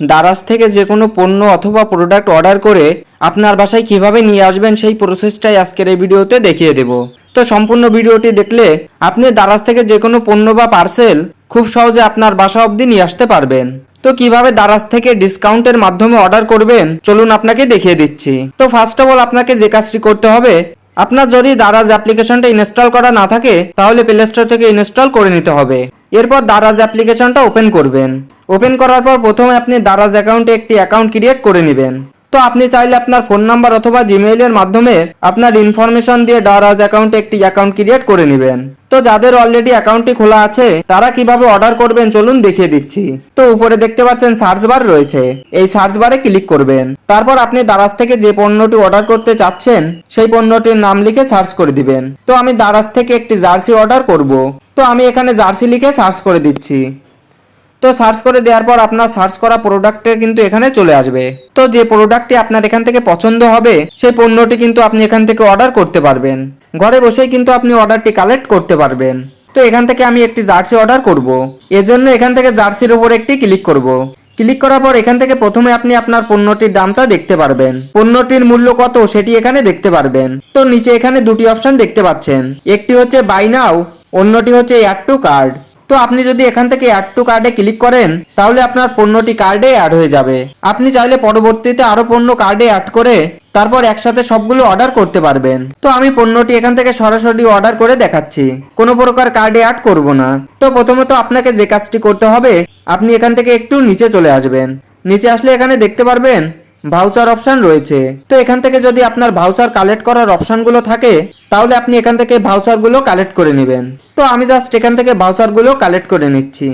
দারাজ থেকে যে কোনো পণ্য অথবা প্রোডাক্ট অর্ডার করে আপনার বাসায় কীভাবে নিয়ে আসবেন সেই প্রসেসটাই আজকের এই ভিডিওতে দেখিয়ে দেব। তো সম্পূর্ণ ভিডিওটি দেখলে আপনি দারাজ থেকে যে কোনো পণ্য বা পার্সেল খুব সহজে আপনার বাসা অবধি নিয়ে আসতে পারবেন। তো কীভাবে দারাজ থেকে ডিসকাউন্টের মাধ্যমে অর্ডার করবেন, চলুন আপনাকে দেখিয়ে দিচ্ছি। তো ফার্স্ট অফ অল আপনাকে যে কাজটি করতে হবে, আপনার যদি দারাজ অ্যাপ্লিকেশনটা ইনস্টল করা না থাকে, তাহলে প্লে স্টোর থেকে ইনস্টল করে নিতে হবে। এরপর দারাজ অ্যাপ্লিকেশনটা ওপেন করবেন। ওপেন করার পর প্রথমে আপনি দারাজ অ্যাকাউন্টে একটি অ্যাকাউন্ট ক্রিয়েট করে নেবেন। তো আপনি চাইলে আপনার ফোন নাম্বার অথবা জিমেইলের মাধ্যমে আপনার ইনফরমেশন দিয়ে দারাজ অ্যাকাউন্টে একটি অ্যাকাউন্ট ক্রিয়েট করে নেবেন। তো যাদের অলরেডি অ্যাকাউন্টটি খোলা আছে, তারা কীভাবে অর্ডার করবেন চলুন দেখিয়ে দিচ্ছি। তো উপরে দেখতে পাচ্ছেন সার্চ বার রয়েছে। এই সার্চ বারে ক্লিক করবেন। তারপর আপনি দারাজ থেকে যে পণ্যটি অর্ডার করতে চাচ্ছেন, সেই পণ্যটির নাম লিখে সার্চ করে দিবেন। তো আমি দারাজ থেকে একটি জার্সি অর্ডার করব। তো আমি এখানে জার্সি লিখে সার্চ করে দিচ্ছি। তো সার্চ করে দেওয়ার পর আপনার সার্চ করা প্রোডাক্টে কিন্তু এখানে চলে আসবে। তো যে প্রোডাক্টটি আপনার এখান থেকে পছন্দ হবে, সেই পণ্যটি কিন্তু আপনি এখান থেকে অর্ডার করতে পারবেন। ঘরে বসেই কিন্তু আপনি অর্ডারটি কালেক্ট করতে পারবেন। তো এখান থেকে আমি একটি জার্সি অর্ডার করব। এজন্য এখান থেকে জার্সির উপর একটি ক্লিক করব। ক্লিক করার পর এখান থেকে প্রথমে আপনি আপনার পণ্যটির দামটা দেখতে পারবেন। পণ্যটির মূল্য কত সেটি এখানে দেখতে পারবেন। তো নিচে এখানে দুটি অপশন দেখতে পাচ্ছেন। একটি হচ্ছে বাই নাও অন্যটি হচ্ছে অ্যাড টু কার্ড তো আপনি যদি এখান থেকে অ্যাড টু কার্ডে ক্লিক করেন, তাহলে আপনার পণ্যটি কার্ডে অ্যাড হয়ে যাবে। আপনি চাইলে পরবর্তীতে আরও পণ্য কার্ডে অ্যাড করে তারপর একসাথে সবগুলো অর্ডার করতে পারবেন। তো আমি পণ্যটি এখান থেকে সরাসরি অর্ডার করে দেখাচ্ছি। কোনো প্রকার কার্ডে অ্যাড করব না। তো প্রথমত আপনাকে যে কাজটি করতে হবে, আপনি এখান থেকে একটু নিচে চলে আসবেন। নিচে আসলে এখানে দেখতে পারবেন ভাউচার অপশন রয়েছে। তো এখান থেকে যদি আপনার ভাউচার কালেক্ট করার অপশনগুলো থাকে, তাহলে আপনি এখান থেকে ভাউচারগুলো কালেক্ট করে নেবেন। তো আমি জাস্ট এখান থেকে ভাউচারগুলো কালেক্ট করে নিচ্ছি।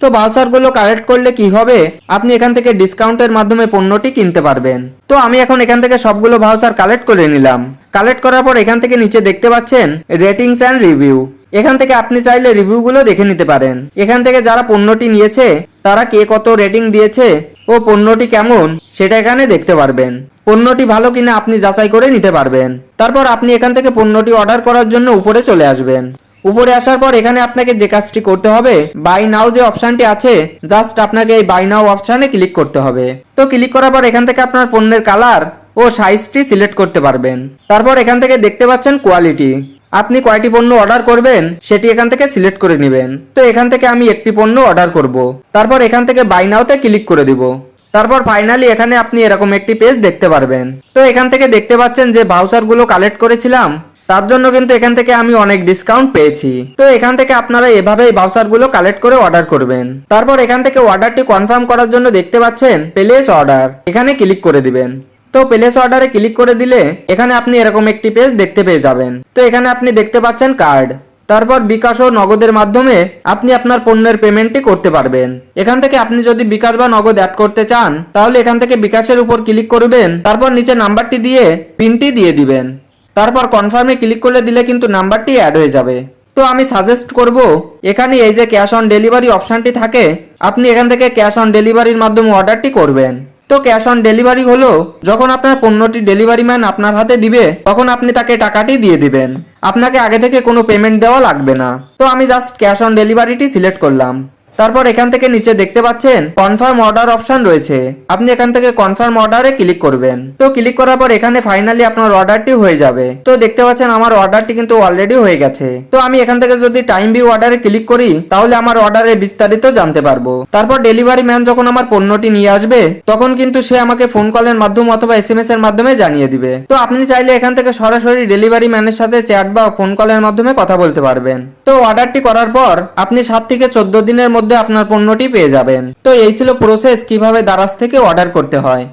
তো ভাউচারগুলো কালেক্ট করলে কি হবে? আপনি এখান থেকে ডিসকাউন্টের মাধ্যমে পণ্যটি কিনতে পারবেন। তো আমি এখন এখান থেকে সবগুলো ভাউচার কালেক্ট করে নিলাম। কালেক্ট করার পর এখান থেকে নিচে দেখতে পাচ্ছেন রেটিংস অ্যান্ড রিভিউ এখান থেকে আপনি চাইলে রিভিউগুলো দেখে নিতে পারেন। এখান থেকে যারা পণ্যটি নিয়েছে, তারা কে কত রেটিং দিয়েছে ও পণ্যটি কেমন, সেটা এখানে দেখতে পারবেন। পণ্যটি ভালো কিনা আপনি যাচাই করে নিতে পারবেন। তারপর আপনি এখান থেকে পণ্যটি অর্ডার করার জন্য উপরে চলে আসবেন। উপরে আসার পর এখানে আপনাকে যে কাজটি করতে হবে, বাই নাও যে অপশনটি আছে, জাস্ট আপনাকে এই বাই নাও অপশানে ক্লিক করতে হবে। তো ক্লিক করার পর এখান থেকে আপনার পণ্যের কালার ও সাইজটি সিলেক্ট করতে পারবেন। তারপর এখান থেকে দেখতে পাচ্ছেন কোয়ালিটি। আপনি কয়টি পণ্য অর্ডার করবেন, সেটি এখান থেকে সিলেক্ট করে নেবেন। তো এখান থেকে আমি একটি পণ্য অর্ডার করব। তারপর এখান থেকে বাই নাওতে ক্লিক করে দিব। তারপর ফাইনালি এখানে আপনি এরকম একটি পেজ দেখতে পারবেন। তো এখান থেকে দেখতে পাচ্ছেন যে ভাউচারগুলো কালেক্ট করেছিলাম, তার জন্য কিন্তু এখান থেকে আমি অনেক ডিসকাউন্ট পেয়েছি। তো এখান থেকে আপনারা এভাবেই ভাউচারগুলো কালেক্ট করে অর্ডার করবেন। তারপর এখান থেকে অর্ডারটি কনফার্ম করার জন্য দেখতে পাচ্ছেন প্লেস অর্ডার এখানে ক্লিক করে দিবেন। তো প্লেস অর্ডারে ক্লিক করে দিলে এখানে আপনি এরকম একটি পেজ দেখতে পেয়ে যাবেন। তো এখানে আপনি দেখতে পাচ্ছেন কার্ড তারপর বিকাশ ও নগদের মাধ্যমে আপনি আপনার পণ্যের পেমেন্টটি করতে পারবেন। এখান থেকে আপনি যদি বিকাশ বা নগদ অ্যাড করতে চান, তাহলে এখান থেকে বিকাশের উপর ক্লিক করবেন, তারপর নিচে নাম্বারটি দিয়ে পিনটি দিয়ে দিবেন। তারপর কনফার্মে ক্লিক করলে দিলে কিন্তু নাম্বারটি অ্যাড হয়ে যাবে। তো আমি সাজেস্ট করব, এখানে এই যে ক্যাশ অন ডেলিভারি অপশনটি থাকে, আপনি এখান থেকে ক্যাশ অন ডেলিভারির মাধ্যমে অর্ডারটি করবেন। তো ক্যাশ অন ডেলিভারি হলো? যখন আপনার পণ্যটি ডেলিভারি ম্যান আপনার হাতে দিবে, তখন আপনি তাকে টাকাটি দিয়ে দিবেন। আপনাকে আগে থেকে কোনো পেমেন্ট দেওয়া লাগবে না। তো আমি জাস্ট ক্যাশ অন ডেলিভারিটি সিলেক্ট করলাম। তারপর এখান থেকে নিচে দেখতে পাচ্ছেন কনফার্ম অর্ডার অপশন রয়েছে। আপনি এখান থেকে কনফার্ম অর্ডারে ক্লিক করবেন। তো ক্লিক করার পর এখানে ফাইনালি আপনার অর্ডারটি হয়ে যাবে। তো দেখতে পাচ্ছেন আমার অর্ডারটি কিন্তু অলরেডি হয়ে গেছে। তো আমি এখান থেকে যদি টাইম ভিউ অর্ডারে ক্লিক করি, তাহলে আমার অর্ডারের বিস্তারিত জানতে পারব। তারপর ডেলিভারি ম্যান যখন আমার পণ্যটি নিয়ে আসবে, তখন কিন্তু সে আমাকে ফোন কলের মাধ্যমে অথবা এস এম এস এর মাধ্যমে জানিয়ে দিবে। তো আপনি চাইলে এখান থেকে সরাসরি ডেলিভারি ম্যানের সাথে চ্যাট বা ফোন কলের মাধ্যমে কথা বলতে পারবেন। তো অর্ডারটি করার পর, আপনি সাত থেকে চোদ্দ দিনের মধ্যে আপনার পণ্যটি পেয়ে যাবেন। তো এই ছিল প্রসেস কীভাবে দারাজ থেকে অর্ডার করতে হয়।